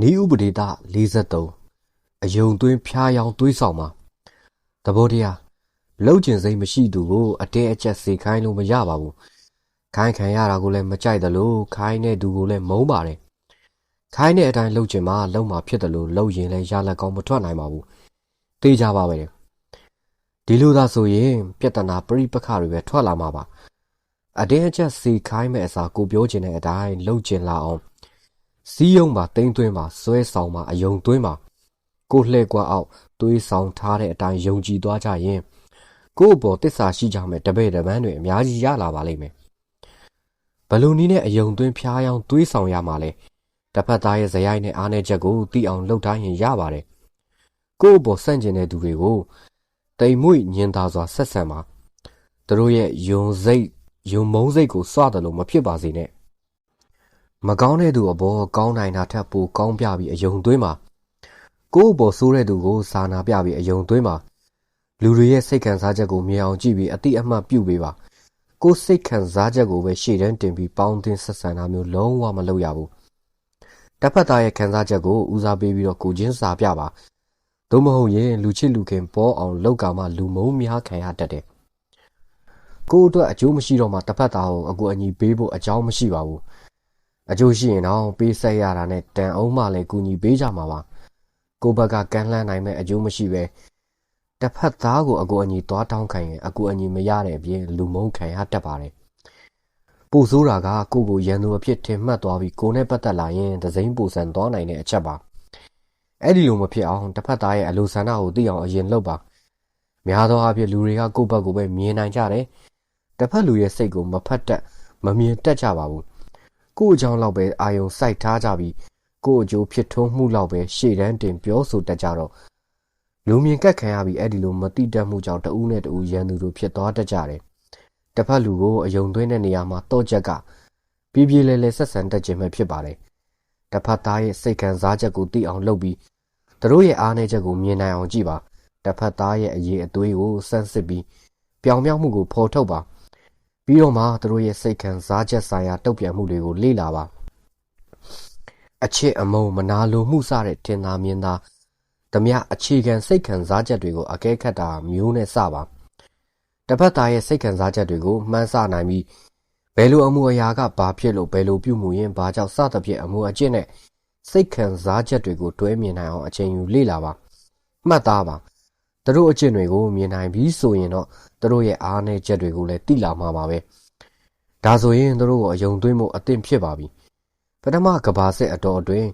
နီးဥပဒေသ43အယုံသွင်းဖျားယောင်းသွေးဆောင်မှာသဘောတရားလှုပ်ကျင်စိတ်မရှိသူကိုအတဲအချက်စေခိုင်းလို့မရပါဘူးခိုင်းခံရတာကိုလည်းမကြိုက်တယ်လို့ခိုင်းတဲ့သူကိုလည်းမုန်းပါတယ် ခိုင်းတဲ့အတိုင်းလှုပ်ကျင်မှလှုပ်မှဖြစ်တယ်လို့လှုပ်ရင်လည်းရလက်ကောင်းမထွက်နိုင်ပါဘူးသိကြပါပဲဒီလိုသာဆိုရင်ပြဿနာပြိပခတွေပဲထွက်လာမှာပါအတဲအချက်စေခိုင်းမဲ့အစားကိုပြောချင်တဲ့အတိုင်းလှုပ်ကျင်လာအောင်စီးယုံပါတိမ့်သွင်းပါဆွဲဆောင်ပါအယုံသွင်းပါကိုလှဲ့ကွာအောက်သွေးဆောင်ထားတဲ့အတိုင်းယုံကြည်သွားကြရင်ကို့အပေါ်တစ္ဆာရှိကြမယ်တပည့်တပန်းတွေအများကြီးရလာပါလိမ့်မယ်ဘလူနီးနဲ့အယုံသွင်းဖျားယောင်းသွေးဆောင်ရမှာလဲ တစ်ဖက်သားရဲ့ဇယိုက်နဲ့အားနည်းချက်ကိုသိအောင်လှုပ်ထားရင်ရပါတယ်ကို့အပေါ်ဆန့်ကျင်တဲ့သူတွေကိုတိမ်မွေ့ညင်သာစွာဆက်ဆံပါသူတို့ရဲ့ယုံစိတ်ယုံမုန်းစိတ်ကိုစွတယ်လို့မဖြစ်ပါစေနဲ့မကောင်းတဲ့သူအပေါ်ကောင်းနိုင်တာထက်ပိုကောင်းပြပြီးအယုံသွင်းပါကိုယ့်အပေါ်ဆိုးတဲ့သူကိုစာနာပြပြီးအယုံသွင်းပါလူတွေရဲ့စိတ်ခံစားချက်ကိုမြင်အောင်ကြည့်ပြီးအတိအမှတ်ပြုပေးပါကိုယ်စိတ်ခံစားချက်ကိုပဲရှေ့တန်းတင်ပြီးပေါင်းသင်းဆက်ဆံတာမျိုးလုံးဝမလုပ်ရဘူး တစ်ဖက်သားရဲ့ခံစားချက်ကိုဦးစားပေးပြီးတော့ကိုချင်းစာပြပါသို့မဟုတ်ရင်လူချစ်လူခင်ပေါ်အောင်လောက်ကမှလူမုံများခံရတတ်တယ်ကိုယ့်အတွက်အကျိုးမရှိတော့မှတစ်ဖက်သားကိုအကူအညီပေးဖို့အကြောင်းမရှိပါဘူးအကျိုးရှိရင်တော့ပေးဆက်ရတာနဲ့တန်အောင်မှလည်းကူညီပေးကြမှာပါကိုဘက်ကကမ်းလှမ်းနိုင်မဲ့အကျိုးမရှိပဲတစ်ဖက်သားကိုအကူအညီသွားတောင်းခံရင်အကူအညီမရတဲ့အပြင်လူမုန်းခံရတတ်ပါတယ် ပူဆိုးတာကကိုကိုရန်သူအဖြစ်ထင်မှတ်သွားပြီးကိုနဲ့ပတ်သက်လာရင်ဒစိမ့်ပူဆန်သွားနိုင်တဲ့အချက်ပါအဲ့ဒီလိုမဖြစ်အောင်တစ်ဖက်သားရဲ့အလိုဆန္ဒကိုသိအောင်အရင်လုပ်ပါများသောအားဖြင့်လူတွေကကိုယ့်ဘက်ကိုပဲမြင်နိုင်ကြတယ်တစ်ဖက်လူရဲ့စိတ်ကိုမဖတ်တတ်မမြင်တတ်ကြပါဘူးကို့အကြောင်းလောက်ပဲအာယုံစိုက်ထားကြပြီးကို့အကျိုးဖြစ်ထွန်းမှုလောက်ပဲရှေ့တန်းတင်ပြောဆိုတတ်ကြတော့လူမြင်ကက်ခံရပြီးအဲ့ဒီလိုမတိတတ်မှုကြောင့်တဦးနဲ့တဦးရန်သူတို့ဖြစ်သွားတတ်ကြတယ်။ တစ်ဖက်လူကိုအယုံသွင်းတဲ့နေရာမှာတော့ချက်ကပြေးပြေးလဲလဲဆက်ဆံတတ်ခြင်းပဲဖြစ်ပါတယ်။တစ်ဖက်သားရဲ့စိတ်ခံစားချက်ကိုသိအောင်လုပ်ပြီးသူတို့ရဲ့အားနည်းချက်ကိုမြင်နိုင်အောင်ကြည့်ပါ။တစ်ဖက်သားရဲ့အရေးအသွေးကိုစမ်းစစ်ပြီးပြောင်ပြောင်းမှုကိုဖော်ထုတ်ပါ။ပြီးတော့မှသူတို့ရဲ့စိတ်ခံစားချက်ဆိုင်ရာတုံ့ပြန်မှုတွေကိုလေ့လာပါအချစ်အမုံမနာလိုမှုစတဲ့ထင်သာမြင်သာဓမြအခြေခံစိတ်ခံစားချက်တွေကိုအကဲခတ်တာမျိုးနဲ့စပါ တစ်ဖက်သားရဲ့စိတ်ခံစားချက်တွေကိုမှန်းဆနိုင်ပြီးဘယ်လိုအမှုအရာကဘာဖြစ်လို့ဘယ်လိုပြုမှုရင်ဘာကြောင့်စသဖြင့်အမှုအကျင့်နဲ့စိတ်ခံစားချက်တွေကိုတွဲမြင်နိုင်အောင်အချိန်ယူလေ့လာပါမှတ်သားပါသူတို့အကျင့်တွေကိုမြင်နိုင်ပြီဆိုရင်တော့သူတို့ရဲ့အားနည်းချက်တွေကိုလည်းသိလာမှာပါပဲဒါဆိုရင်သူတို့ကိုအယုံသွင်းမှုအသင့်ဖြစ်ပါပြီပထမကဘာစစ်အတော်အတွင်း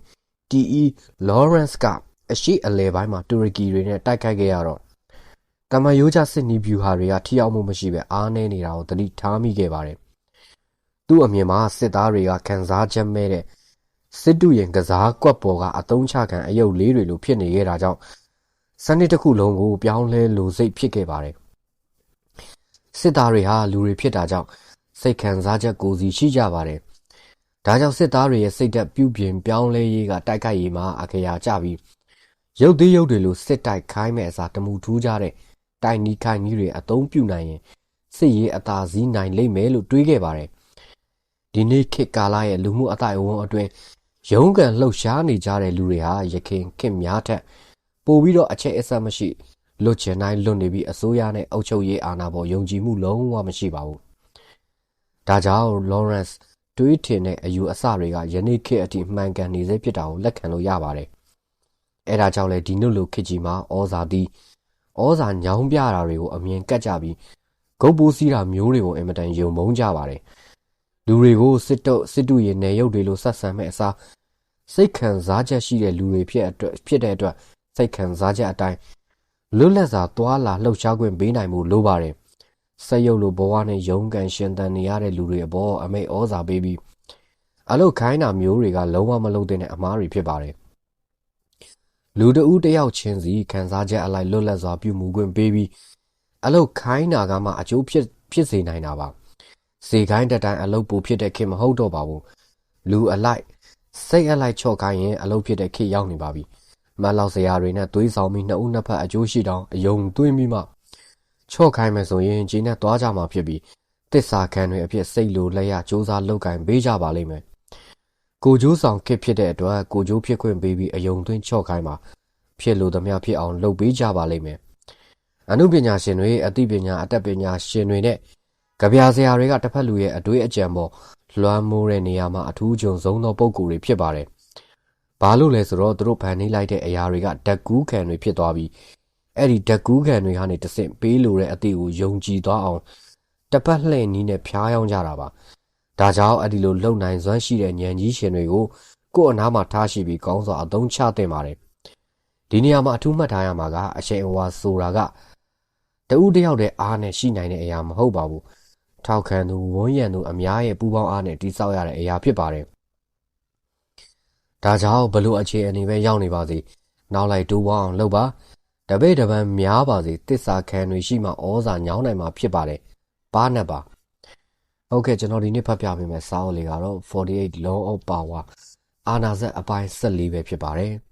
TE Lawrence ကအရှိအလဲပိုင်းမှာတူရကီတွေနဲ့တိုက်ခိုက်ခဲ့ရတော့ တမယိုးချစစ်နီဗျူဟာတွေကထိရောက်မှုမရှိပဲအားနည်းနေတာကိုသတိထားမိခဲ့ပါတယ်သူ့အမြင်မှာစစ်သားတွေကခံစားချက်မဲ့တဲ့စစ်တူရင်ကစားကွက်ပေါ်ကအတုံးချခံအယုတ်လေးတွေလိုဖြစ်နေခဲ့တာကြောင့်စနစ်တစ်ခုလုံးကိုပြောင်းလဲလိုစိတ်ဖြစ်ခဲ့ပါတယ်စစ်သားတွေဟာလူတွေဖြစ်တာကြောင့်စိတ်ခံစားချက်ကိုစီရှိကြပါတယ်ဒါကြောင့်စစ်သားတွေရဲ့စိတ်ဓာတ်ပြုပြင်ပြောင်းလဲရေးကတိုက်ခိုက်ရေးမှာအခရာကျပြီးရုပ်သေးရုပ်တွေလိုစစ်တိုက်ခိုင်းမဲ့အစားတမှုထူးကြတဲ့ တိုင်နီခိုင်ကြီးတွေအသုံးပြုနိုင်ရင်စစ်ရေးအသာစီးနိုင်လိမ့်မယ်လို့တွေးခဲ့ပါတယ်ဒီနေ့ခေတ်ကာလရဲ့လူမှုအတိုင်းအဝန်အတွင်းရုန်းကန်လှုပ်ရှားနေကြတဲ့လူတွေဟာရခင်ခေတ်များထက်ပိုပြီးတော့အချက်အဆက်မရှိလွတ်ချင်တိုင်းလွတ်နေပြီးအစိုးရနဲ့အုပ်ချုပ်ရေးအာဏာပေါ်ယုံကြည်မှုလုံးဝမရှိပါဘူး။ဒါကြောင့် Lawrence တွေးထင်တဲ့အယူအဆတွေကယနေ့ခေတ်အထိမှန်ကန်နေစေဖြစ်တာကိုလက်ခံလို့ရပါတယ်။အဲဒါကြောင့်လေဒီနုလိုခေတ်ကြီးမှာဩဇာတိ ဩဇာညောင်းပြတာတွေကိုအမြင်ကတ်ကြပြီးဂုတ်ပိုးစီးတာမျိုးတွေကိုအင်မတန်ယုံမုန်းကြပါတယ်။လူတွေကိုစစ်တုပ်စစ်တူရင်နယ်ရုပ်တွေလိုဆက်ဆံမဲ့အစားစိတ်ခံစားချက်ရှိတဲ့လူတွေဖြစ်အတွက်ဖြစ်တဲ့အတွက်စိတ်ခံစားချက်အတိုင်းလွတ်လပ်စွာသွာလာလှုပ်ရှားခွင့်ပေးနိုင်မှုလိုပါတယ်။ဆက်ရုပ်လိုဘဝနဲ့ရုန်းကန်ရှင်သန်နေရတဲ့လူတွေအပေါ်အမိတ်ဩဇာပေးပြီးအလုတ်ခိုင်းတာမျိုးတွေကလုံးဝမလုပ်တဲ့အမားတွေဖြစ်ပါတယ်။ လူတဦးတယောက်ချင်းစီခံစားချက်အလိုက်လွတ်လပ်စွာပြုမှုခွင့်ပေးပြီးအလုတ်ခိုင်းတာကမှအကျိုးဖြစ်ဖြစ်စေနိုင်တာပါ။စေခိုင်းတဲ့တိုင်အလုတ်ပူဖြစ်တဲ့ခေတ်မဟုတ်တော့ပါဘူး။လူအလိုက်စိတ်အလိုက်ချော့ခိုင်းရင်အလုတ်ဖြစ်တဲ့ခေတ်ရောက်နေပါပြီ။မတ်လောက်စရာတွေနဲ့သွေးဆောင်ပြီးနှစ်ဦးနှစ်ဖက်အကျိုးရှိတောင်အယုံသွင်းပြီးမှချော့ခိုင်းမယ်ဆိုရင်ဂျင်းနဲ့သွားကြမှာဖြစ်ပြီးတစ္ဆာခံတွေအဖြစ်စိတ်လိုလက်ရစူးစမ်းလောက်ကင်ပေးကြပါလိမ့်မယ် ကိုကျိုးဆောင်ခစ်ဖြစ်တဲ့အတွက်ကိုကျိုးဖြစ်ခွင့်ပေးပြီးအယုံသွင်းချော့ခိုင်းမှာဖြစ်လို့သမျှဖြစ်အောင်လုပ်ပေးကြပါလိမ့်မယ်အမှုပညာရှင်တွေအသိပညာအတတ်ပညာရှင်တွေနဲ့ကြပြဆရာတွေကတစ်ဖက်လူရဲ့အတွေ့အကြံပေါ်လွှမ်းမိုးတဲ့နေရာမှာအထူးကြုံဆုံးသောပုံကိုယ်တွေဖြစ်ပါတယ်။ဘာလို့လဲဆိုတော့သူတို့ဖန်နေလိုက်တဲ့အရာတွေကဓာတ်ကူးခံတွေဖြစ်သွားပြီးအဲ့ဒီဓာတ်ကူးခံတွေကနေတဆင့်ပေးလို့တဲ့အသည့်ကိုယုံကြည်သွားအောင်တပတ်လှည့်နီးနဲ့ဖျားယောင်းကြတာပါ။ ဒါကြောင့်အဲ့ဒီလိုလုံနိုင်စွမ်းရှိတဲ့ဉာဏ်ကြီးရှင်တွေကိုကိုယ့်အနားမှာထားရှိပြီးကောင်းစွာအသုံးချသင့်ပါတယ်။ဒီနေရာမှာအထူးမှတ်ထားရမှာကအရှိန်အဝါဆိုတာကတဦးတယောက်တည်းအားနဲ့ရှိနိုင်တဲ့အရာမဟုတ်ပါဘူး။ထောက်ခံသူဝန်းရံသူအများရဲ့ပူးပေါင်းအားနဲ့တိစောက်ရတဲ့အရာဖြစ်ပါတယ်။ဒါကြောင့်ဘလို့အခြေအနေပဲရောက်နေပါစေနောက်လိုက်တိုးပေါင်းအောင်လုပ်ပါတပည့်တပန်းများပါစေတစ္ဆာခံတွေရှိမှဩဇာညောင်းနိုင်မှာဖြစ်ပါတယ်။ပါနဲ့ပါ။ ဟုတ်ကဲ့ကျွန်တော်ဒီနေ့ဖတ်ပြပေးမယ့်စာအုပ်လေးကတော့48 Law of Power အာနာဇက်အပိုင်း14ပဲဖြစ်ပါတယ်။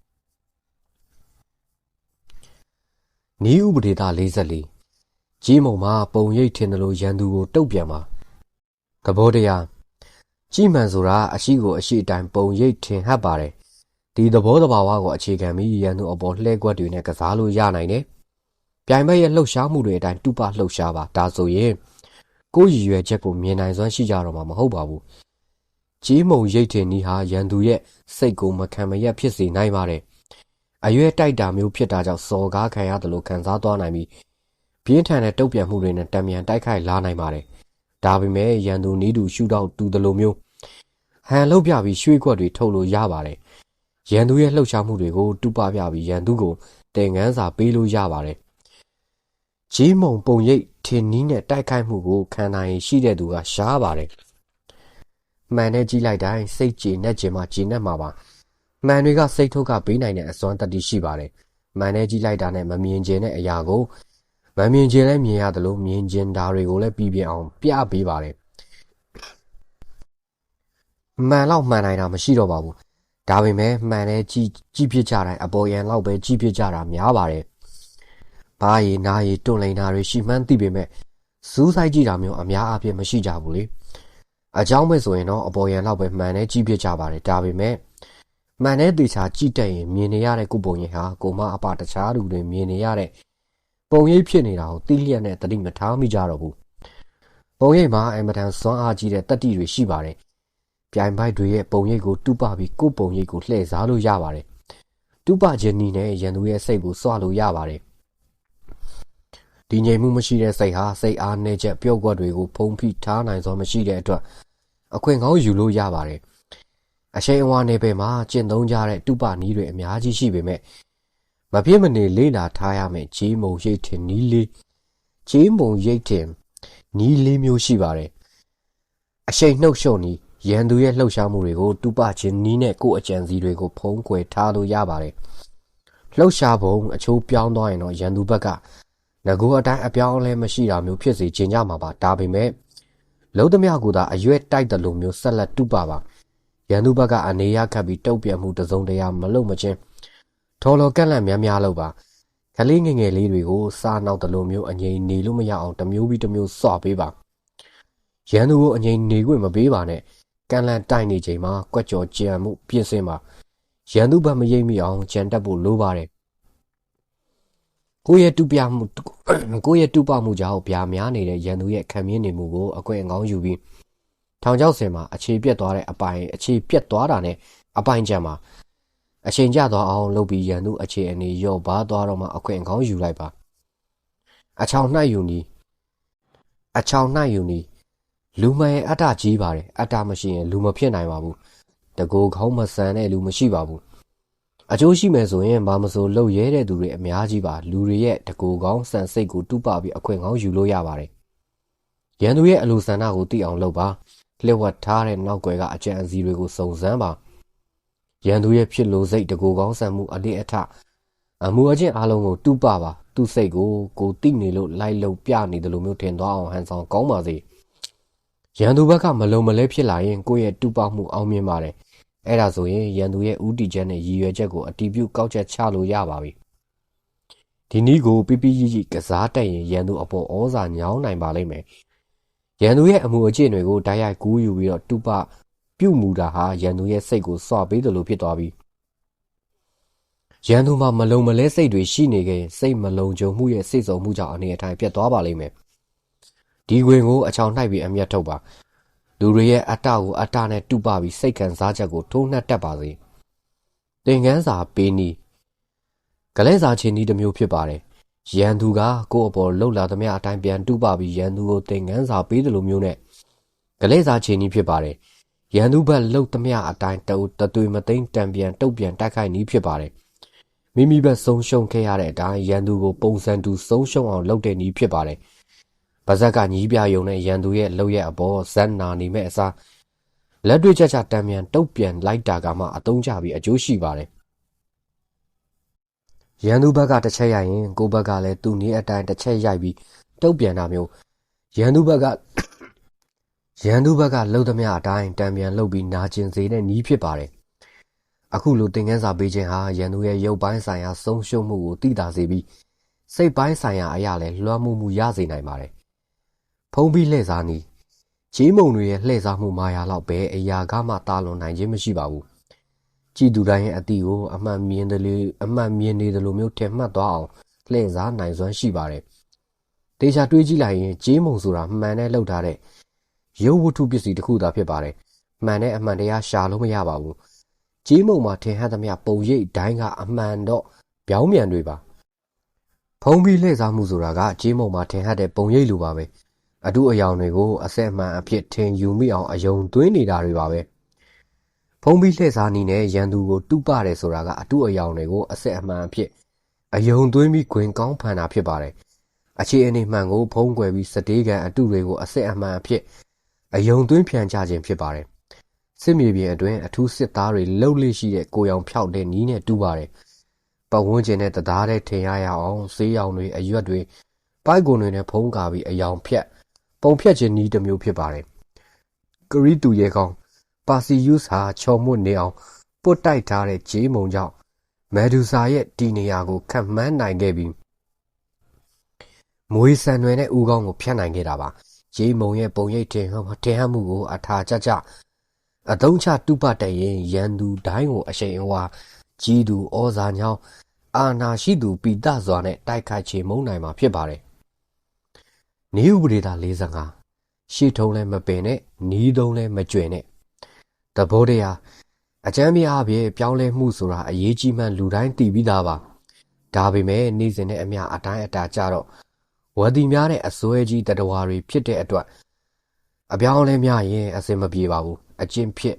နီးဥပဒေသား44ကြီးမုံမှာပုံရိပ်ထင်တယ်လို့ရန်သူကိုတုတ်ပြန်ပါသဘောတရားကြီးမှန်ဆိုတာအရှိကိုအရှိအတိုင်းပုံရိပ်ထင်ဟပ်ပါတယ်ဒီသဘောတဘာဝကိုအခြေခံပြီးရန်သူအပေါ်လှဲကွက်တွေနဲ့ကစားလို့ရနိုင်တယ်ပြိုင်ဘက်ရဲ့လှုပ်ရှားမှုတွေအတိုင်းတူပလှုပ်ရှားပါဒါဆိုရင် ကိုယ်ရည်ရွယ်ချက်ကိုမြင်နိုင်စွမ်းရှိကြတော့မှာမဟုတ်ပါဘူးကြီးမုံရိတ်ထင်နီးဟာရန်သူရဲ့စိတ်ကိုမခံမရက်ဖြစ်စေနိုင်ပါတယ်အရွယ်တိုက်တာမျိုးဖြစ်တာကြောင့်စော်ကားခံရတယ်လို့ခံစားသွားနိုင်ပြီးပြင်းထန်တဲ့တုတ်ပြန်မှုတွေနဲ့တံမြန်တိုက်ခိုက်လာနိုင်ပါတယ်။ဒါပေမဲ့ရန်သူနီးတူရှူတော့တူတယ်လို့မျိုးဟန်လောက်ပြပြီးရွှေ့ကွက်တွေထုတ်လို့ရပါတယ်။ရန်သူရဲ့လှုပ်ရှားမှုတွေကိုတူပပြပြီးရန်သူကိုတင်ငန်းစာပေးလို့ရပါတယ်။ ဂျီးမုံပုံရိပ်ထင်နီးနဲ့တိုက်ခိုက်မှုကိုခံနိုင်ရှိတဲ့သူကရှားပါတယ်။မှန်နဲ့ကြီးလိုက်တိုင်းစိတ်ကြည်နဲ့ကျင်မှကြည်နဲ့မှာပါ။မှန်တွေကစိတ်ထုတ်ကပေးနိုင်တဲ့အစွမ်းတတိရှိပါတယ်။မှန်နဲ့ကြီးလိုက်တာနဲ့မမြင်ကျင်တဲ့အရာကိုမမြင်ချင်လဲမြင်ရတယ်လို့မြင်ချင်တာတွေကိုလည်းပြီးပြအောင်ပြပေးပါတယ်မှန်လောက်မှန်နိုင်တာမရှိတော့ပါဘူးဒါပေမဲ့မှန်တဲ့ကြီးကြီးပြကြတိုင်းအပေါ်ယံလောက်ပဲကြီးပြကြတာများပါတယ် ဘာရီနာရီတွန့်လိန်တာတွေရှိမှန်းသိပေမဲ့စူးစိုက်ကြည့်တာမျိုးအများအပြားမရှိကြဘူးလေအကြောင်းပဲဆိုရင်တော့အပေါ်ယံလောက်ပဲမှန်တဲ့ကြီးပြကြပါတယ်ဒါပေမဲ့မှန်တဲ့တေချာကြည့်တတ်ရင်မြင်နေရတဲ့ကုပုံရင်ဟာကိုမအပတခြားသူတွေမြင်နေရတဲ့ပုံရိပ်ဖြစ်နေတာကိုသိလျက်နဲ့တတိမထားမိကြတော့ဘူးပုံရိပ်မှာအမတန်စွမ်းအားကြီးတဲ့တတိတွေရှိပါတယ်ပြိုင်ပိုက်တွေရဲ့ပုံရိပ်ကိုတူပပြီးကိုယ်ပုံရိပ်ကိုလှည့်စားလို့ရပါတယ်တူပခြင်းနီးနဲ့ရန်သူရဲ့စိတ်ကိုစွလို့ရပါတယ် ဒီငြိမ်မှုမရှိတဲ့စိတ်ဟာစိတ်အားနည်းချက်ပျော့ကွက်တွေကိုဖုံးဖိထားနိုင်စွာမရှိတဲ့အတွက်အခွင့်ကောင်းယူလို့ရပါတယ်အရှိန်အဝါနယ်ပယ်မှာကျင့်သုံးကြတဲ့တူပနီးတွေအများကြီးရှိပေမဲ့မပြည့်မနေလေးလာထားရမယ်ဂျေးမုံရိတ်တင်နီးလေးဂျေးမုံရိတ်တင်နီးလေးမျိုးရှိပါတယ်အရှိန်နှုတ်ရှုံနီးရန်သူရဲ့လှုပ်ရှားမှုတွေကိုတူပချင်းနီးနဲ့ကိုယ်အကြံစီတွေကိုဖုံးကွယ်ထားလို့ရပါတယ်လှုပ်ရှားပုံအချိုးပြောင်းသွားရင်တော့ရန်သူဘက်က ငကိုအတိုင်းအပြောင်းအလဲမရှိတာမျိုးဖြစ်စေချင်ကြမှာပါဒါပေမဲ့လုံးသမျှကသာအရွက်တိုက်တယ်လို့မျိုးဆက်လက်တူပါပါရန်သူဘက်ကအနေရခတ်ပြီးတုတ်ပြန်မှုတစုံတရာမလုပ်မချင်းထော်လော်ကန့်လန့်များများလို့ပါကလေးငငယ်လေးတွေကိုစားနောက်တလိုမျိုးအငိမ့်နေလို့မရအောင်တမျိုးပြီးတမျိုးစွပေးပါရန်သူကိုအငိမ့်နေခွင့်မပေးပါနဲ့ကန့်လန့်တိုက်နေချိန်မှာကွက်ကြော်ကြံမှုပြင်ဆင်ပါရန်သူဘက်မရိပ်မိအောင်ကြံတက်ဖို့လိုပါတယ် ကိုယ့်ရဲ့တူပြမှုကိုယ့်ရဲ့တူပမှုကြောင့်ဗျာများနေတဲ့ရန်သူရဲ့ခံမြင်နေမှုကိုအကွင့်အကောင်းယူပြီးထောင်ချောက်စင်မှာအခြေပြက်သွားတဲ့အပိုင်အခြေပြက်သွားတာနဲ့အပိုင်ကြံမှာအချိန်ကျသွားအောင်လုပ်ပြီးရန်သူအခြေအနေရော့ပါသွားတော့မှအခွင့်ကောင်းယူလိုက်ပါအချောင်နှိုက်ယူနီအချောင်နှိုက်ယူနီလူမရဲ့အတ္တကြီးပါတယ်အတ္တမရှိရင်လူမဖြစ်နိုင်ပါဘူးတကူခေါင်းမဆန်တဲ့လူမရှိပါဘူး အကျိုးရှိမယ်ဆိုရင်ဘာမဆိုလှုပ်ရဲတဲ့သူတွေအများကြီးပါလူတွေရဲ့တကူကောင်းဆန်စိတ်ကိုတူးပပြီးအခွင့်ကောင်းယူလို့ရပါတယ်ရန်သူရဲ့အလိုဆန္ဒကိုသိအောင်လုပ်ပါလျှက်ဝတ်ထားတဲ့နောက်ွယ်ကအကြံအစီတွေကိုစုံစမ်းပါရန်သူရဲ့ဖြစ်လို့စိတ်တကူကောင်းဆန်မှုအလေးအထအမှုအချင်းအလုံးကိုတူးပပါသူ့စိတ်ကိုကိုတိနေလို့လိုက်လုံပြနေတယ်လို့မျိုးထင်သွားအောင်ဟန်ဆောင်ကောင်းပါစေရန်သူဘက်ကမလုံမလဲဖြစ်လာရင်ကိုယ့်ရဲ့တူးပမှုအောင်မြင်ပါတယ် အဲ့ဒါဆိုရင်ရန်သူရဲ့ဥတီချက်နဲ့ရည်ရွယ်ချက်ကိုအတီးပြုတ်ကောက်ချက်ချလို့ရပါပြီဒီနည်းကိုပြပြကြီးကြီးကစားတက်ရင်ရန်သူအပေါ်ဩဇာညောင်းနိုင်ပါလိမ့်မယ်ရန်သူရဲ့အမှုအကျင့်တွေကိုတိုက်ရိုက်ကူးယူပြီးတော့တူပပြုတ်မူတာဟာရန်သူရဲ့စိတ်ကိုစွာပေးတယ်လို့ဖြစ်သွားပြီရန်သူမှာမလုံမလဲစိတ်တွေရှိနေခဲ့ရင်စိတ်မလုံခြုံမှုရဲ့စိတ်ဆုံမှုကြောင့်အနေအထိုင်ပြတ်သွားပါလိမ့်မယ်ဒီခွင်ကိုအချောင်နှိုက်ပြီးအမျက်ထုတ်ပါ လူတွေရဲ့အတ္တကိုအတ္တနဲ့တူပပြီးစိတ်ခံစားချက်ကိုထိုးနှက်တတ်ပါစေသင်ခန်းစာပေးနီးကလဲစာချင်းဤတစ်မျိုးဖြစ်ပါတယ်ရန်သူကကိုယ့်အပေါ်လှုပ်လာသမျှအတိုင်းပြန်တူပပြီးရန်သူကိုသင်ခန်းစာပေးတယ်လို့မျိုးနဲ့ကလဲစာချင်းဤဖြစ်ပါတယ်ရန်သူဘက်လှုပ်သမျှအတိုင်းတအုပ်တသွေမသိမ့်တံပြန်တုတ်ပြန်တိုက်ခိုက်နီးဖြစ်ပါတယ်မိမိဘက်ဆုံးရှုံးခဲ့ရတဲ့အတိုင်းရန်သူကိုပုံစံတူဆုံးရှုံးအောင်လုပ်တဲ့နည်းဖြစ်ပါတယ်။ ဗဇက်ကညီးပြယုံနဲ့ရန်သူရဲ့လှုပ်ရက်အပေါ်ဇက်နာနေမဲ့အစားလက်တွေ့ချက်ချတံမြန်တုတ်ပြန်လိုက်တာကမှအတုံးကြပြီးအကျိုးရှိပါတယ်။ရန်သူဘက်ကတစ်ချက်ရိုက်ရင်ကိုဘက်ကလည်းသူ့နည်းအတိုင်းတစ်ချက်ရိုက်ပြီးတုတ်ပြန်တာမျိုးရန်သူဘက်ကရန်သူဘက်ကလှုပ်သမျှအတိုင်းတံပြန်လှုပ်ပြီးနာကျင်စေတဲ့နည်းဖြစ်ပါတယ်အခုလိုသင်ခန်းစာပေးခြင်းဟာရန်သူရဲ့ရုပ်ပိုင်းဆိုင်ရာဆုံးရှုံးမှုကိုသိသာစေပြီးစိတ်ပိုင်းဆိုင်ရာအရာလည်းလွှမ်းမိုးမှုရစေနိုင်ပါတယ်။ ဖုံးပြီးလှည့်စားနည်းဂျေးမုံတွေရဲ့လှည့်စားမှုမာယာလောက်ပဲအရာကမှတာလွန်နိုင်ခြင်းမရှိပါဘူး။ကြည်သူတိုင်းရဲ့အတိကိုအမှန်မြင်တယ်လို့အမှန်မြင်နေတယ်လို့မျိုးထင်မှတ်သွားအောင်လှည့်စားနိုင်စွမ်းရှိပါတယ်။တေချာတွေးကြည့်လိုက်ရင်ဂျေးမုံဆိုတာမှန်နဲ့လှုပ်ထားတဲ့ရုပ်ဝတ္ထုပစ္စည်းတစ်ခုသာဖြစ်ပါတယ်။မှန်တဲ့အမှန်တရားရှာလို့မရပါဘူး။ကြေးမုံမှာထင်ဟပ်သမျှပုံရိပ်ဒိုင်းကအမှန်တော့ပြောင်းပြန်တွေပါဖုံးပြီးလှည့်စားမှုဆိုတာကကြေးမုံမှာထင်ဟပ်တဲ့ပုံရိပ်လိုပါပဲ အတုအယောင်တွေကိုအဆက်အမှန်အဖြစ်ထင်ယူမိအောင်အယုံသွင်းနေတာတွေပါပဲဖုံးပြီးလှည့်စားနည်းနဲ့ရန်သူကိုတူပတယ်ဆိုတာကအတုအယောင်တွေကိုအဆက်အမှန်အဖြစ်အယုံသွင်းပြီးဂွင်ကောင်းဖန်တာဖြစ်ပါတယ်အခြေအနေမှန်ကိုဖုံးကွယ်ပြီးစတေးကန်အတုတွေကိုအဆက်အမှန်အဖြစ်အယုံသွင်းဖြန်ချခြင်းဖြစ်ပါတယ်စစ်မြေပြင်အတွင်းအထူးစစ်သားတွေလှုပ်လေ့ရှိတဲ့ကိုရောင်ဖြောက်တဲ့နီးနဲ့တူပါတယ်။ပတ်ဝန်းကျင်နဲ့တသားတဲ့ထင်ရရအောင်ဆေးရောင်တွေအရွက်တွေပိုက်ကွန်တွေနဲ့ဖုံးကာပြီးအယောင်ဖြက် ပုံဖြက်ခြင်းနီးတစ်မျိုးဖြစ်ပါတယ်။ကရီတူရဲကောင်ပါစီယုစ်ဟာချော်မွတ်နေအောင်ပုတ်တိုက်ထားတဲ့ဂျေးမုံကြောင့်မက်ဒူဆာရဲ့ဒီနေရာကိုခတ်မှန်းနိုင်ခဲ့ပြီးမွေးဆန်တွေနဲ့ဦးကောင်းကိုဖျက်နိုင်ခဲ့တာပါ။ဂျေးမုံရဲ့ပုံရိပ်တင်ဟောတင်ဟမှုကိုအထာကြကြအသုံးချတူပတက်ရင်ရန်သူဒိုင်းကိုအရှိန်အဝါကြီးသူဩဇာညောင်းအာနာရှိသူပိတစွာနဲ့တိုက်ခိုက်ချေမုန်းနိုင်မှာဖြစ်ပါတယ်။ နေဥပဒေသာ45ရှေ့ထုံးလည်းမပင်နဲ့နီးတုံးလည်းမကြွင်နဲ့တဘောတရားအကျမ်းပြအဖြစ်ပြောင်းလဲမှုဆိုတာအရေးကြီးမှလူတိုင်းသိပြီးသားပါ။ဒါပေမဲ့နေ့စဉ်နဲ့အမျှအတိုင်းအတာကြတော့ဝတီများတဲ့အစွဲကြီးတတဝါတွေဖြစ်တဲ့အတွက်အပြောင်းလဲများရင်အစင်မပြေပါဘူးအကျင့်ဖြစ်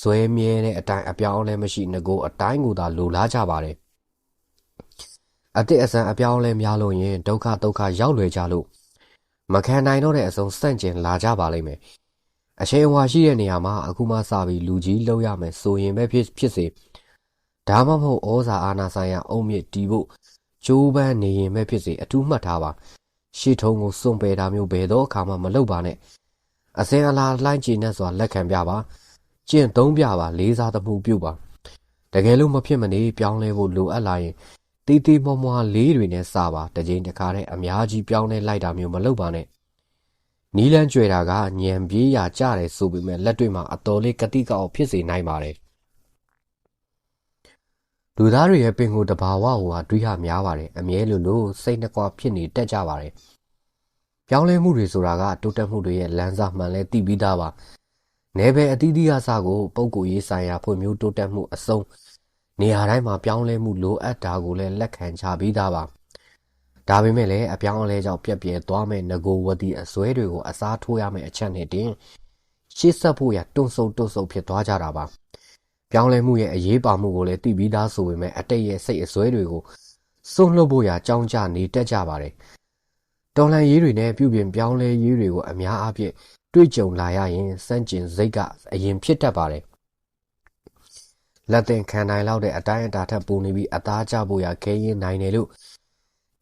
ဇွဲမြဲတဲ့အတိုင်းအပြောင်းလဲမရှိငကိုအတိုင်းကိုသာလိုလားကြပါတယ်အတိအဆန်အပြောင်းလဲများလို့ရင်ဒုက္ခဒုက္ခရောက်လွယ်ကြလို့ မခံနိုင်တော့တဲ့အဆုံးစန့်ကျင်လာကြပါလိမ့်မယ်အချိန်ဝါရှိတဲ့နေရာမှာအခုမှစပြီးလူကြီးလှုပ်ရမယ်ဆိုရင်ပဲဖြစ်ဖြစ်စေဒါမှမဟုတ်ဩဇာအာဏာဆိုင်ရာအုံမြင့်တီးဖို့ကြိုးပမ်းနေရင်ပဲဖြစ်စေအထူးမှတ်ထားပါရှေ့ထုံးကိုစွန့်ပယ်တာမျိုးဘယ်တော့အခါမှမလုပ်ပါနဲ့အစင်အလားလှိုင်းချီနဲ့စွာလက်ခံပြပါကျင့်သုံးပြပါလေးစားသမှုပြုပါတကယ်လို့မဖြစ်မနေပြောင်းလဲဖို့လိုအပ်လာရင် တီးတီးမွားမွားလေးတွေနဲ့စပါတကြိမ်တစ်ခါတည်းအများကြီးပြောင်းလဲလိုက်တာမျိုးမလုပ်ပါနဲ့နီလန်းကျွေတာကညံပြေးရကြတယ်ဆိုပေမဲ့လက်တွေ့မှာအတော်လေးကတိကောက်ဖြစ်စေနိုင်ပါတယ်လူသားတွေရဲ့ပင်ကိုတဘာဝဟိုဟာတွေးဟာများပါတယ်အမြဲလိုလိုစိတ်နှကွာဖြစ်နေတတ်ကြပါတယ်ပြောင်းလဲမှုတွေဆိုတာကတိုးတက်မှုတွေရဲ့လမ်းစာမှန်လဲသိပြီးသားပါ။နယ်ပယ်အသီးသီးအစကိုပုံကိုရေးဆိုင်ရာဖွံ့ဖြိုးတိုးတက်မှုအစုံ နေရာတိုင်းမှာပြောင်းလဲမှုလိုအပ်တာကိုလည်းလက်ခံချပြီးသားပါ။ဒါပေမဲ့လည်းအပြောင်းအလဲကြောင့်ပြက်ပြဲသွားမဲ့ငကိုဝတီအစွဲတွေကိုအစားထိုးရမယ့်အချက်နဲ့တင်ရှေ့ဆက်ဖို့ရတွန့်ဆုတ်တွန့်ဆုတ်ဖြစ်သွားကြတာပါ။ပြောင်းလဲမှုရဲ့အရေးပါမှုကိုလည်းသိပြီးသားဆိုပေမဲ့အတိတ်ရဲ့စိတ်အစွဲတွေကိုစွန့်လွတ်ဖို့ရကြောင်းကြနေတတ်ကြပါတယ်။တော်လှန်ရေးတွေနဲ့ပြုပြင်ပြောင်းလဲရေးတွေကိုအများအားဖြင့်တွေ့ကြုံလာရရင်စန့်ကျင်စိတ်ကအရင်ဖြစ်တတ်ပါတယ်။ လက်သင်ခံနိုင်လောက်တဲ့အတိုင်းအတာထက်ပိုနေပြီးအသားကျဖို့ရခဲရင်နိုင်တယ်လို့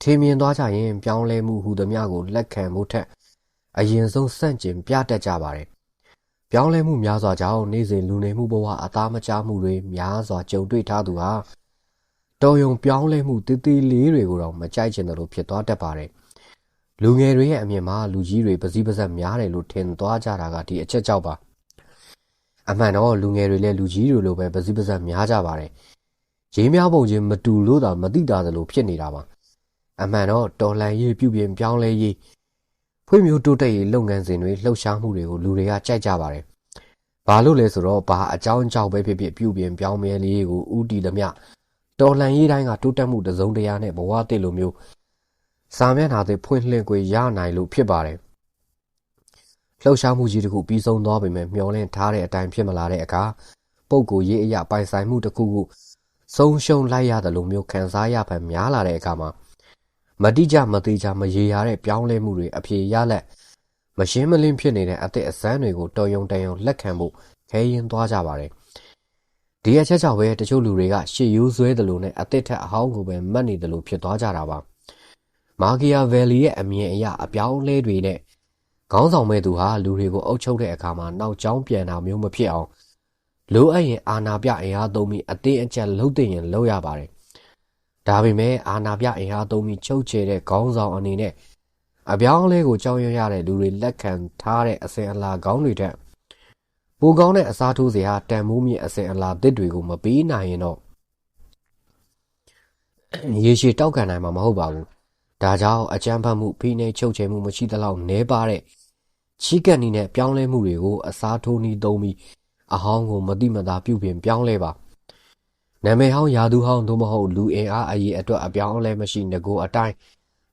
ထင်မြင်သွားကြရင် ပြောင်းလဲမှုဟူသမျှကိုလက်ခံဖို့ထက်အရင်ဆုံးစန့်ကျင်ပြတတ်ကြပါတယ်။ပြောင်းလဲမှုများစွာကြောင့်နေ့စဉ်လူနေမှုဘဝအသားမကျမှုတွေများစွာကြုံတွေ့ထားသူဟာတော်ယုံပြောင်းလဲမှုတည်တည်လေးတွေကိုတော့မကြိုက်ချင်တယ်လို့ဖြစ်သွားတတ်ပါတယ်။လူငယ်တွေရဲ့အမြင်မှာလူကြီးတွေပစည်းပစက်များတယ်လို့ထင်သွားကြတာကဒီအချက်ကြောင့်ပါ။ အမှန်တော့လူငယ်တွေလည်းလူကြီးတွေလိုပဲပစည်းပစက်များကြပါတယ်။ရေးများပုံချင်းမတူလို့သာမသိတာသလိုဖြစ်နေတာပါ။အမှန်တော့တော်လန်ရေးပြုပြင်ပြောင်းလဲရေးဖွံ့ဖြိုးတိုးတက်ရေးလုပ်ငန်းစဉ်တွေလှုပ်ရှားမှုတွေကိုလူတွေကကြိုက်ကြပါတယ်။ဘာလို့လဲဆိုတော့ဘာအကြောင်းအကြောင်းပဲဖြစ်ဖြစ်ပြုပြင်ပြောင်းလဲရေးကိုဥတီသမျှတော်လှန်ရေးတိုင်းကတိုးတက်မှုတစုံတရာနဲ့ဘဝတည်လိုမျိုးစာမျက်နှာတွေဖွင့်လှစ်ခွင့်ရနိုင်လို့ဖြစ်ပါတယ်။ လှုပ်ရှားမှုကြီးတစ်ခုပြီးဆုံးသွားပေမဲ့မျောလင့်ထားတဲ့အတိုင်းဖြစ်မလာတဲ့အခါပုံကိုရေးအရာပိုင်ဆိုင်မှုတစ်ခုခုဆုံးရှုံးလိုက်ရတယ်လို့မျိုးခံစားရဖန်များလာတဲ့အခါမှာမတိကြမသေးကြမရေရာတဲ့ပြောင်းလဲမှုတွေအပြေရလက်မရှင်းမလင်းဖြစ်နေတဲ့အသက်အစမ်းတွေကိုတော်ယုံတန်ယုံလက်ခံဖို့ခဲရင်သွားကြပါတယ်ဒီအချက်ကြောင့်ပဲတချို့လူတွေကရှေ့ရိုးဆွဲတယ်လို့နဲ့အသက်ထက်အဟောင်းကိုပဲမှတ်နေတယ်လို့ဖြစ်သွားကြတာပါမာဂီယာဗယ်လီရဲ့အမြင်အရအပြောင်းလဲတွေနဲ့ ခေါင်းဆောင်မဲ့သူဟာလူတွေကိုအုပ်ချုပ်တဲ့အခါမှာနောက်ကျောင်းပြန်တာမျိုးမဖြစ်အောင်လိုအပ်ရင်အာနာပြအင်အားသုံးပြီးအသေးအကျက်လှုပ်တဲ့ရင်လှုပ်ရပါတယ်ဒါပေမဲ့အာနာပြအင်အားသုံးပြီးချုပ်ချယ်တဲ့ခေါင်းဆောင်အနေနဲ့အပြောင်းအလဲကိုကြောက်ရွံ့ရတဲ့လူတွေလက်ခံထားတဲ့အစဉ်အလာကောင်းတွေတဲ့ပိုကောင်းတဲ့အစားထိုးစရာတန်မိုးမြင့်အစဉ်အလာသစ်တွေကိုမပေးနိုင်ရင်တော့ရေရှည်တောက်ကန်နိုင်မှာမဟုတ်ပါဘူးဒါကြောင့်အကြမ်းဖက်မှုဖိနှိပ်ချုပ်ချယ်မှုမရှိသလောက်နှဲပါတဲ့ ချီးကပ်နီးနဲ့ပြောင်းလဲမှုတွေကိုအစားထိုးနီးသုံးပြီးအဟောင်းကိုမတိမတာပြုပြင်ပြောင်းလဲပါနာမည်ဟောင်းယာသူဟောင်းသို့မဟုတ်လူအင်အားအရေးအတွက်အပြောင်းအလဲမရှိငကိုအတိုင်း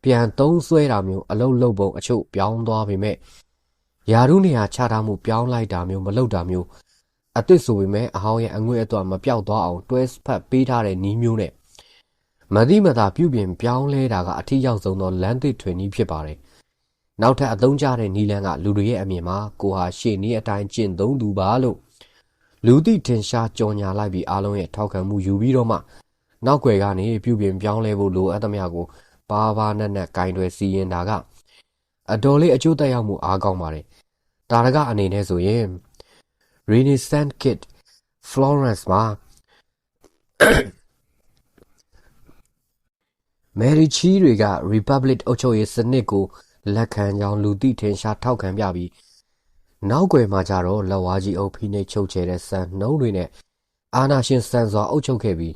ပြန်သုံးဆွဲတာမျိုးအလုတ်လုတ်ပုံအချို့ပြောင်းသွားပေမဲ့ယာရုနေရာချထားမှုပြောင်းလိုက်တာမျိုးမလုပ်တာမျိုးအသစ်ဆိုပေမဲ့အဟောင်းရဲ့အငွေ့အတွက်မပြောက်သွားအောင်တွဲဖက်ပေးထားတဲ့နီးမျိုးနဲ့မတိမတာပြုပြင်ပြောင်းလဲတာကအထီးရောက်ဆုံးသောလမ်းသစ်ထွင်နည်းဖြစ်ပါတယ်။ နောက်ထပ်အသုံးကျတဲ့နီးလန်းကလူတွေရဲ့အမြင်မှာကိုဟာရှေ့နည်းအတိုင်းကျင့်သုံးသူပါလို့လူသိထင်ရှားကြော်ညာလိုက်ပြီးအားလုံးရဲ့ထောက်ခံမှုယူပြီးတော့မှနောက်ွယ်ကနေပြုပြင်ပြောင်းလဲဖို့လိုအပ်သမျှကိုပါပါနက်နက်ကင်တွယ်စီရင်တာကအတော်လေးအကျိုးသက်ရောက်မှုအားကောင်းပါတယ်။ဒါရကအနေနဲ့ဆိုရင် Renaissance Kit Florence မှာမယ်ရီချီတွေက Republic အုပ်ချုပ်ရေးစနစ်ကို လက်ခံကြောင်းလူသိထင်ရှားထောက်ခံပြပြီးနောက်ွယ်မှာကြတော့လက်ဝါးကြီးအုပ်ဖိနှိပ်ချုပ်ချယ်တဲ့စံနှုံးတွေနဲ့အာနာရှင်စံစွာအုပ်ချုပ်ခဲ့ပြီး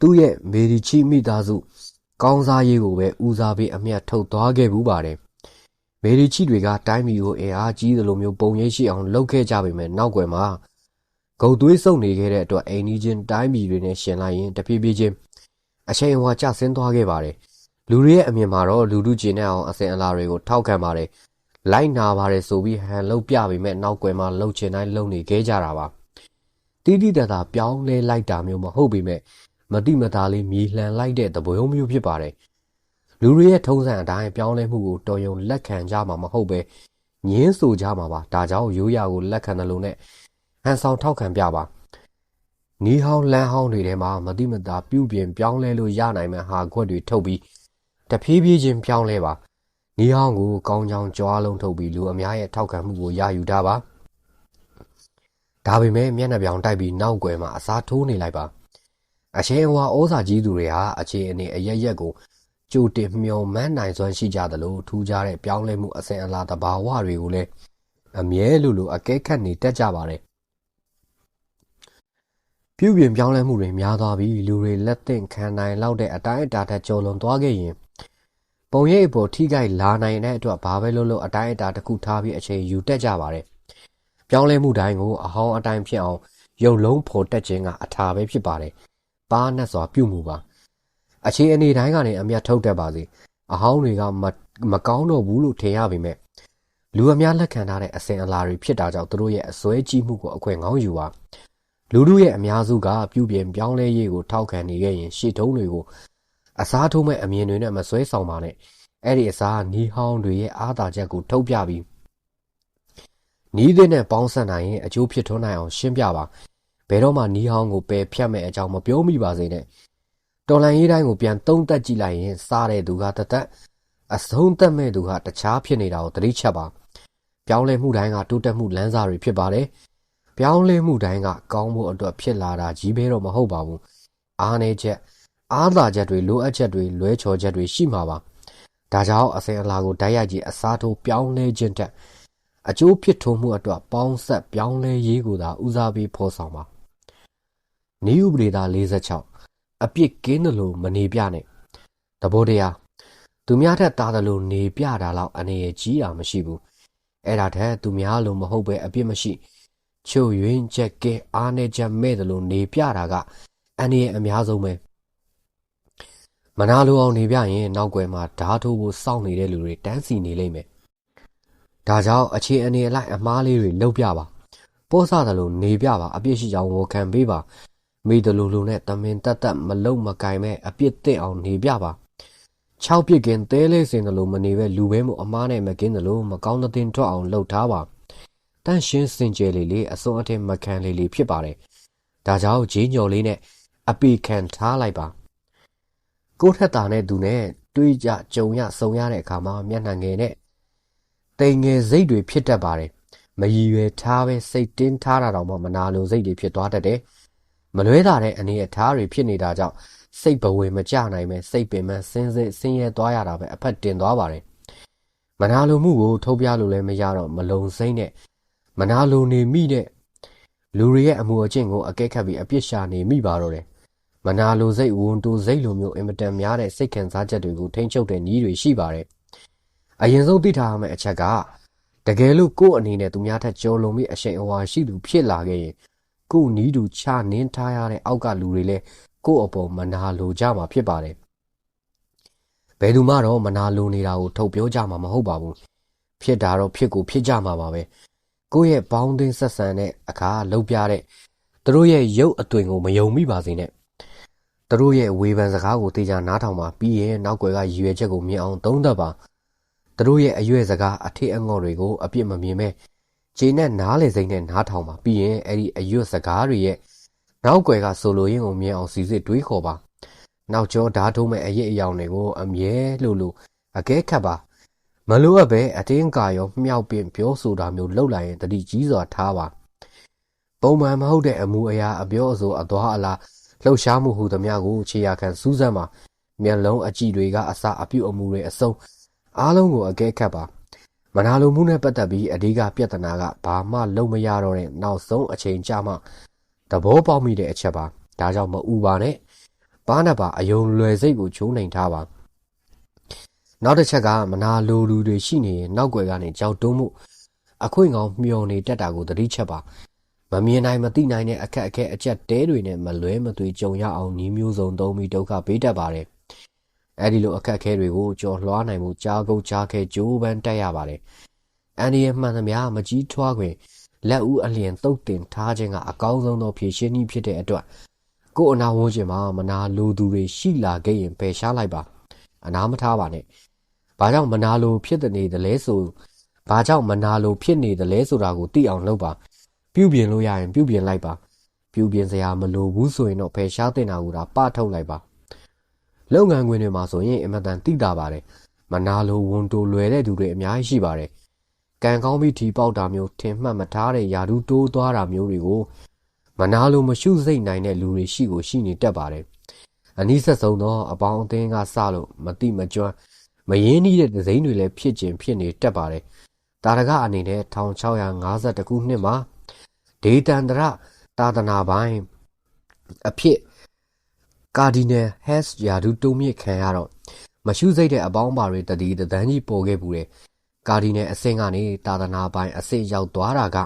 သူ့ရဲ့မေရီချီမိသားစုကောင်းစားရေးကိုပဲဦးစားပေးအမျက်ထုတ်သွားခဲ့ဘူးပါတယ်။မေရီချီတွေကတိုင်းပြည်ကိုအင်အားကြီးသလိုမျိုးပုံရိပ်ရှိအောင်လုပ်ခဲ့ကြပေမဲ့နောက်ွယ်မှာဂုတ်သွေးစုပ်နေခဲ့တဲ့အတွက်အိမ်နီးချင်းတိုင်းပြည်တွေနဲ့ရှင်လိုက်ရင်တဖြည်းဖြည်းချင်းအချိန်အဝါကျဆင်းသွားခဲ့ပါတယ်။ လူတွေရဲ့အမြင်မှာတော့လူလူကျင်တဲ့အောင်အစဉ်အလာတွေကိုထောက်ခံပါတယ်။လိုက်နာပါတယ်ဆိုပြီးဟန်လှုပ်ပြပေမဲ့နောက်ွယ်မှာလှုပ်ချင်တိုင်းလှုပ်နေခဲ့ကြတာပါ။တီးတီးတသာပြောင်းလဲလိုက်တာမျိုးမဟုတ်ပေမဲ့မတိမသားလေးမြေလှန်လိုက်တဲ့သဘောမျိုးဖြစ်ပါတယ်။လူတွေရဲ့ထုံးစံအတိုင်းပြောင်းလဲမှုကိုတော်ရုံလက်ခံကြမှာမဟုတ်ပဲညင်းဆိုကြမှာပါ။ဒါကြောင့်ရိုးရာကိုလက်ခံတယ်လို့နဲ့ဟန်ဆောင်ထောက်ခံပြပါ။နီးဟောင်းလမ်းဟောင်းတွေထဲမှာမတိမသားပြုပြင်ပြောင်းလဲလို့ရနိုင်မယ့်ဟာခွက်တွေထုတ်ပြီး တဖြည်းဖြည်းချင်းပြောင်းလဲပါ။နီးဟောင်းကိုကောင်းချောင်းကြွားလုံးထုတ်ပြီးလူအများရဲ့ထောက်ခံမှုကိုရယူတာပါ။ဒါပေမဲ့မျက်နှာပြောင်တိုက်ပြီးနောက်ွယ်မှာအစားထိုးနေလိုက်ပါ။အရှင်အဝါဩဇာကြီးသူတွေဟာအခြေအနေအရရက်ကိုကြိုတင်မျှော်မှန်းနိုင်စွမ်းရှိကြသလိုထူးခြားတဲ့ပြောင်းလဲမှုအစဉ်အလာတဘာဝတွေကိုလည်းအမြဲလိုလိုအကဲခတ်နေတတ်ကြပါတယ်ပြုပြင်ပြောင်းလဲမှုတွေများသွားပြီးလူတွေလက်သင့်ခံနိုင်လောက်တဲ့အတိုင်းအတာထက်ကျော်လွန်သွားခဲ့ရင် ပုံရိပ်အပေါ်ထိခိုက်လာနိုင်တဲ့အတွက်ဘာပဲလို့လို့အတိုင်းအတာတစ်ခုထားပြီးအချိန်ယူတက်ကြပါတယ်ပြောင်းလဲမှုတိုင်းကိုအဟောင်းအတိုင်းဖြစ်အောင်ရုပ်လုံးဖော်တက်ခြင်းကအထာပဲဖြစ်ပါတယ်ပါးနက်စွာပြုမှုပါအခြေအနေတိုင်းကနေအမျက်ထုတ်တတ်ပါစေအဟောင်းတွေကမကောင်းတော့ဘူးလို့ထင်ရပေမဲ့လူအများလက်ခံထားတဲ့အစဉ်အလာတွေဖြစ်တာကြောင့်သူတို့ရဲ့အစွဲကြီးမှုကိုအခွင့်ကောင်းယူပါလူတို့ရဲ့အများစုကပြုပြင်ပြောင်းလဲရေးကိုထောက်ခံနေခဲ့ရင်ရှေ့ထုံးတွေကို အစားထိုးမဲ့အမြင်တွေနဲ့မစွဲဆောင်ပါနဲ့အဲ့ဒီအစားနီးဟောင်းတွေရဲ့အားသာချက်ကိုထုတ်ပြပြီးနီးတဲ့နဲ့ပေါင်းစပ်နိုင်ရင်အကျိုးဖြစ်ထွန်းနိုင်အောင်ရှင်းပြပါဘယ်တော့မှနီးဟောင်းကိုပယ်ဖြတ်မဲ့အကြောင်းမပြောမိပါစေနဲ့တော်လန်ရေးတိုင်းကိုပြန်သုံးသက်ကြည့်လိုက်ရင်စားတဲ့သူကတသက်အဆုံးသက်မဲ့သူကတခြားဖြစ်နေတာကိုသတိချက်ပါပြောင်းလဲမှုတိုင်းကတိုးတက်မှုလမ်းစာတွေဖြစ်ပါတယ်ပြောင်းလဲမှုတိုင်းကကောင်းဖို့အတွက်ဖြစ်လာတာကြီးပဲတော့မဟုတ်ပါဘူးအားနေချက် အားသာချက်တွေလိုအပ်ချက်တွေလွဲချော်ချက်တွေရှိမှာပါဒါကြောင့်အစဉ်အလာကိုတိုက်ရိုက်ကြီးအစားထိုးပြောင်းလဲခြင်းတက်အကျိုးဖြစ်ထွန်းမှုအတွက်ပေါင်းဆက်ပြောင်းလဲရေးကိုသာဦးစားပေးဖော်ဆောင်ပါနည်းဥပဒေသား46အပြစ်ကင်းတယ်လို့မနေပြနဲ့တဘောတရားသူများထက်တာတယ်လို့နေပြတာလောက်အနေရကြီးတာမရှိဘူးအဲ့ဒါထက်သူများလို့မဟုတ်ပဲအပြစ်မရှိချို့ယွင်းချက်ကဲအားနေချက်မဲ့တယ်လို့နေပြတာကအအနေရအများဆုံးပဲ မနာလိုအောင်နေပြရင်နောက်ွယ်မှာဓာတ်ထိုးဖို့စောင့်နေတဲ့လူတွေတန်းစီနေလိမ့်မယ်ဒါကြောင့်အခြေအနေအလိုက်အမားလေးတွေလှုပ်ပြပါပိုးစားတယ်လို့နေပြပါအပြစ်ရှိကြောင်းဝန်ခံပေးပါမိတယ်လို့လို့နဲ့တမင်တက်တက်မလုံမကင်မဲ့အပြစ်သင့်အောင်နေပြပါ6ပြစ်ကင်းတဲလေးစင်တယ်လို့မနေပဲလူပဲမို့အမားနဲ့မကင်းတယ်လို့မကောင်းတဲ့တင်ထွက်အောင်လှုပ်ထားပါတန့်ရှင်းစင်ကြယ်လေးလေးအစုံအထင်မခံလေးလေးဖြစ်ပါတယ်ဒါကြောင့်ဂျင်းညော်လေးနဲ့အပီခံထားလိုက်ပါ ကိုထက်တာနဲ့သူနဲ့တွေးကြကြုံရဆုံရတဲ့အခါမှာမျက်နှာငယ်နဲ့တိမ်ငယ်စိတ်တွေဖြစ်တတ်ပါတယ်မရည်ရွယ်ထားပဲစိတ်တင်းထားတာတော့မှမနာလိုစိတ်တွေဖြစ်သွားတတ်တယ်မလွဲတာတဲ့အနေအထားတွေဖြစ်နေတာကြောင့်စိတ်ဘဝင်မကြနိုင်ပဲစိတ်ပင်မစင်းစစ်ဆင်းရဲသွားရတာပဲအဖက်တင်သွားပါတယ်မနာလိုမှုကိုထုတ်ပြလို့လည်းမရတော့မလုံစိမ့်နဲ့မနာလိုနေမိတဲ့လူတွေရဲ့အမှုအကျင့်ကိုအကဲခတ်ပြီးအပြစ်ရှာနေမိပါတော့တယ် မနာလိုစိတ်ဝန်တိုစိတ်လိုမျိုးအင်မတန်များတဲ့စိတ်ခံစားချက်တွေကိုထိန်းချုပ်တဲ့နည်းတွေရှိပါတယ်အရင်ဆုံးသိထားရမယ့်အချက်ကတကယ်လို့ကိုယ့်အနေနဲ့သူများထက်ကြော်လွန်ပြီးအရှိန်အဝါရှိသူဖြစ်လာခဲ့ရင်ကိုနီးတူချနင်းထားရတဲ့အောက်ကလူတွေလည်းကိုယ့်အပေါ်မနာလိုကြမှာဖြစ်ပါတယ်ဘယ်သူမှတော့မနာလိုနေတာကိုထုတ်ပြောကြမှာမဟုတ်ပါဘူးဖြစ်တာတော့ဖြစ်ကိုဖြစ်ကြမှာပါပဲကိုယ့်ရဲ့ဘောင်းသင်းဆက်ဆံတဲ့အခါလှုပ်ပြတဲ့သူတို့ရဲ့ရုပ်အသွင်ကိုမယုံမိပါစေနဲ့ သူတို့ရဲ့ဝေဖန်စကားကိုတေချာနားထောင်ပါပြီးရင်နောက်ွယ်ကရည်ရွယ်ချက်ကိုမြင်အောင်သုံးသပ်ပါသူတို့ရဲ့အရွယ်စကားအထည်အငေါ့တွေကိုအပြစ်မမြင်မဲ့ခြေနဲ့နားလေစိမ့်နဲ့နားထောင်ပါပြီးရင်အဲ့ဒီအရွယ်စကားတွေရဲ့နောက်ွယ်ကဆိုလိုရင်းကိုမြင်အောင်စီစစ်တွေးခေါ်ပါနောက်ကျောဓာတ်ထုံးမဲ့အရေးအယောင်တွေကိုအမြဲလို့လို့အကဲခတ်ပါမလိုအပ်ပဲအတင်းကာရောမြောက်ပင်ပြောဆိုတာမျိုးလှုပ်လိုက်ရင်တတိကြီးစွာထားပါပုံမှန်မဟုတ်တဲ့အမှုအရာအပြောအဆိုအသွားအလာ လှုပ်ရှားမှုဟူသမျှကိုခြေရာခံစူးစမ်းပါမျက်လုံးအကြည့်တွေကအစအပြုတ်အမှုတွေအစုံအားလုံးကိုအကဲခတ်ပါမနာလိုမှုနဲ့ပတ်သက်ပြီးအဓိကပြဿနာကဘာမှလုံးမရတော့တဲ့နောက်ဆုံးအချိန်ကြာမှသဘောပေါက်မိတဲ့အချက်ပါဒါကြောင့်မအူပါနဲ့ပါးနဲ့ပါအယုံလွယ်စိတ်ကိုချိုးနှိမ်ထားပါနောက်တစ်ချက်ကမနာလိုလူတွေရှိနေရင်နောက်ွယ်ကနေကြောက်တုံးမှုအခွင့်ကောင်းမျောနေတတ်တာကိုသတိချက်ပါ မမြင်နိုင်မသိနိုင်တဲ့အခက်အခဲအကျက်တဲတွေနဲ့မလွဲမသွေကြုံရအောင်ညီမျိုးစုံသုံးပြီးဒုက္ခပေးတတ်ပါတယ်အဲဒီလိုအခက်အခဲတွေကိုကြော်လွှားနိုင်မှုကြားကုတ်ကြားခဲကြိုးပမ်းတက်ရပါတယ်အန်ဒီရဲ့မှန်သမျှမကြီးထွားခွင်လက်ဦးအလျင်သုတ်တင်ထားခြင်းကအကောင်းဆုံးသောဖြည့်ရှင်းနည်းဖြစ်တဲ့အတွက်ကိုယ်အနာဝန်းကျင်မှာမနာလိုသူတွေရှိလာခဲ့ရင်ပယ်ရှားလိုက်ပါအနာမထားပါနဲ့ဘာကြောင့်မနာလိုဖြစ်နေတယ်လဲဆိုဘာကြောင့်မနာလိုဖြစ်နေတယ်လဲဆိုတာကိုသိအောင်လုပ်ပါ ပြုပြင်လို့ရရင်ပြုပြင်လိုက်ပါပြုပြင်စရာမလိုဘူးဆိုရင်တော့ဖယ်ရှားတင်တာကိုဒါပထုတ်လိုက်ပါလုပ်ငန်းခွင်တွေမှာဆိုရင်အမတန်တိတာပါတယ်မနာလိုဝန်တိုလွယ်တဲ့သူတွေအများကြီးရှိပါတယ်ကံကောင်းပြီးထီပေါက်တာမျိုးထင်မှတ်မထားတဲ့ယာဒူးတိုးသွားတာမျိုးတွေကိုမနာလိုမရှုစိတ်နိုင်တဲ့လူတွေရှိကိုရှိနေတတ်ပါတယ်အနည်းဆက်ဆုံးသောအပေါင်းအသင်းကစလို့မတိမကျွမ်းမရင်းနှီးတဲ့ဒဇိမ်းတွေလည်းဖြစ်ကျင်ဖြစ်နေတတ်ပါတယ်တာရကအနေနဲ့1652ခုနှစ်မှာ ဒေတန္တရသာသနာပိုင်းအဖြစ်ကာဒီနယ်ဟက်စ်ယာဒူးတုံးမြင့်ခံရတော့မရှုစိတ်တဲ့အပေါင်းပါတွေတတိတန်းကြီးပေါ်ခဲ့ဘူးတယ်ကာဒီနယ်အဆင့်ကနေသာသနာပိုင်းအဆင့်ရောက်သွားတာက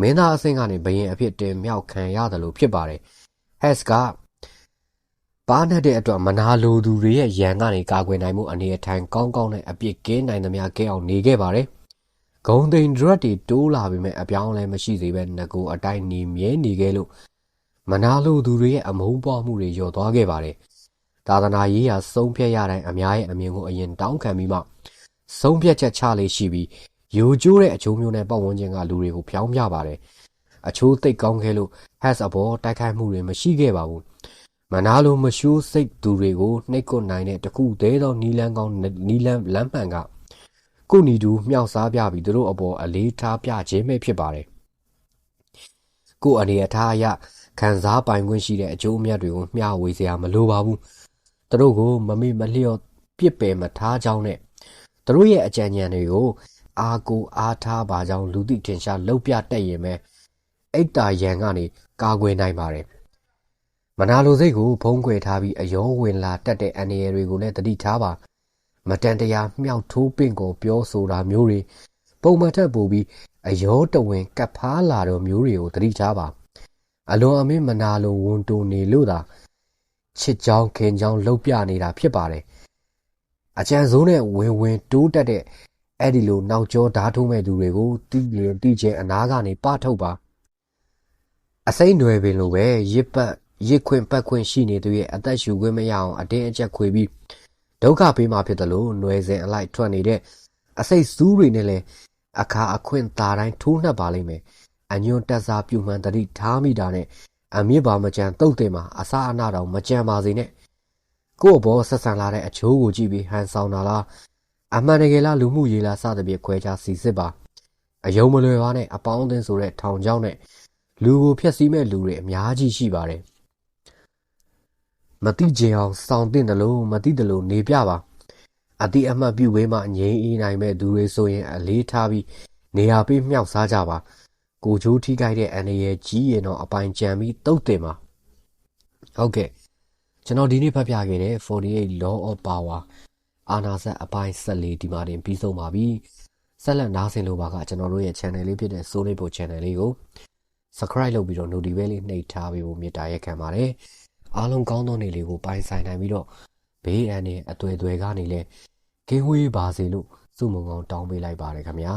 မင်းသားအဆင့်ကနေဘယင်အဖြစ်တင်မြောက်ခံရတယ်လို့ဖြစ်ပါတယ်ဟက်စ်ကပါနှက်တဲ့အတွက်မနာလိုသူတွေရဲ့ရန်ကနေကာကွယ်နိုင်မှုအနေအထိုင်ကောင်းကောင်းနဲ့အပြစ်ကင်းနိုင်သမျှကဲအောင်နေခဲ့ပါတယ် ဂုံသိန်ဒရက်တွေတိုးလာပေမဲ့အပြောင်းလဲမရှိသေးပဲငကိုအတိုင်းနေမြဲနေခဲ့လို့မနာလိုသူတွေရဲ့အမုန်းပွားမှုတွေလျော့သွားခဲ့ပါတယ်။သာသနာရေးရာဆုံးဖြတ်ရတိုင်းအများရဲ့အမြင်ကိုအရင်တောင်းခံပြီးမှဆုံးဖြတ်ချက်ချလေးရှိပြီးယိုကျိုးတဲ့အချိုးမျိုးနဲ့ပတ်ဝန်းကျင်ကလူတွေကိုဖျောင်းပြပါတယ်။အချိုးသိပ်ကောင်းခဲ့လို့ has အပေါ်တိုက်ခိုက်မှုတွေမရှိခဲ့ပါဘူး။မနာလိုမရှိုးစိတ်သူတွေကိုနှိပ်ကွနိုင်တဲ့တခုသေးသောနီလန်းကောင်းနီလန်းလမ်းမှန်က ကိုနီတူမြောက်စားပြပြီးသူတို့အပေါ်အလေးထားပြခြင်းပဲဖြစ်ပါတယ်ကိုအနေအထားအရခံစားပိုင်ခွင့်ရှိတဲ့အကျိုးအမြတ်တွေကိုမျှဝေစရာမလိုပါဘူးသူတို့ကိုမမေ့မလျော့ပြစ်ပယ်မထားကြောင်းနဲ့သူတို့ရဲ့အကြံဉာဏ်တွေကိုအာကိုအားထားပါကြောင်းလူသိထင်ရှားလှုပ်ပြတတ်ရင်ပဲအိတ်တာရန်ကနေကာကွယ်နိုင်ပါတယ်မနာလိုစိတ်ကိုဖုံးကွယ်ထားပြီးအယောဝင်လာတတ်တဲ့အန္တရာယ်တွေကိုလည်းတတိထားပါ မတန်တရားမြောက်ထိုးပင့်ကိုပြောဆိုတာမျိုးတွေပုံမှန်ထက်ပိုပြီးအယောတဝင်ကပ်ဖားလာတော့မျိုးတွေကိုတတိထားပါအလွန်အမင်းမနာလိုဝန်တိုနေလို့သာချစ်ကြောင်းခင်ကြောင်းလှုပ်ပြနေတာဖြစ်ပါတယ်အကြံစိုးနဲ့ဝင်ဝင်တိုးတက်တဲ့အဲ့ဒီလိုနောက်ကျောဓာတ်ထုံးမဲ့သူတွေကိုတီးလင်တီးချင်းအနာကနေပထုတ်ပါအစိမ့်နွယ်ပင်လိုပဲရစ်ပတ်ရစ်ခွင်ပတ်ခွင်ရှိနေသူရဲ့အသက်ရှူခွင့်မရအောင်အတင်းအကျပ်ခွေပြီး ဒုက္ခပေးမှဖြစ်တယ်လို့ຫນွယ်စဉ်အလိုက်ထွက်နေတဲ့အစိတ်စူးတွေနဲ့လည်းအခါအခွင့်သာတိုင်းထိုးနှက်ပါလိမ့်မယ်အညွန်တက်စားပြုမှန်တတိထားမိတာနဲ့အမြင့်ပါမကြံတုတ်တင်မှာအစာအနာတော်မကြံပါစေနဲ့ကို့ဘောဆက်ဆံလာတဲ့အချိုးကိုကြည့်ပြီးဟန်ဆောင်တာလားအမှန်တကယ်လားလူမှုရေးလားစသဖြင့်ခွဲခြားစီစစ်ပါအယုံမလွယ်ပါနဲ့အပေါင်းအသင်းဆိုတဲ့ထောင်ချောင်းနဲ့လူကိုဖျက်ဆီးမဲ့လူတွေအများကြီးရှိပါတယ် မတိကျင်အောင်စောင့်တင်တယ်လို့မတိတယ်လို့နေပြပါအတိအမှတ်ပြုဝေးမှငြိမ်းအေးနိုင်မဲ့သူတွေဆိုရင်အလေးထားပြီးနေရာပေးမြောက်စားကြပါကိုချိုးထိခိုက်တဲ့အနေရဲ့ကြီးရင်တော့အပိုင်ကြံပြီးတုတ်တင်ပါဟုတ်ကဲ့ကျွန်တော်ဒီနေ့ဖတ်ပြခဲ့တဲ့48 Law of Power အာနာဆက်အပိုင်း14ဒီမှာတင်ပြီးဆုံးပါပြီဆက်လက်နားဆင်လိုပါကကျွန်တော်တို့ရဲ့ channel လေးဖြစ်တဲ့ Soul Label channel လေးကို subscribe လုပ်ပြီးတော့ notification လေးနှိပ်ထားပေးဖို့မေတ္တာရက်ခံပါတယ် အားလုံးကောင်းသောနေ့လေးကိုပိုင်ဆိုင်နိုင်ပြီးတော့ဘေးအန္တရာယ်အသွေးသွဲကနေလဲကင်းဝေးပါစေလို့စုမုံကောင်းတောင်းပေးလိုက်ပါတယ်ခင်ဗျာ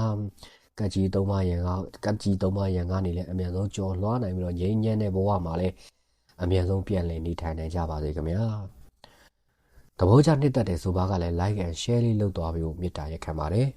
ကက်ကြီးသုံးပါးရန်ကကက်ကြီးသုံးပါးရန်ကနေလည်းအမြန်ဆုံးကြော်လွှားနိုင်ပြီးတော့ငြိမ်းချမ်းတဲ့ဘဝမှာလည်းအမြန်ဆုံးပြန်လည်နေထိုင်နိုင်ကြပါစေခင်ဗျာသဘောကျနှစ်သက်တဲ့ဆိုပါကလည်း like and share လေးလုပ်သွားပြီးမေတ္တာရက်ခံပါတယ်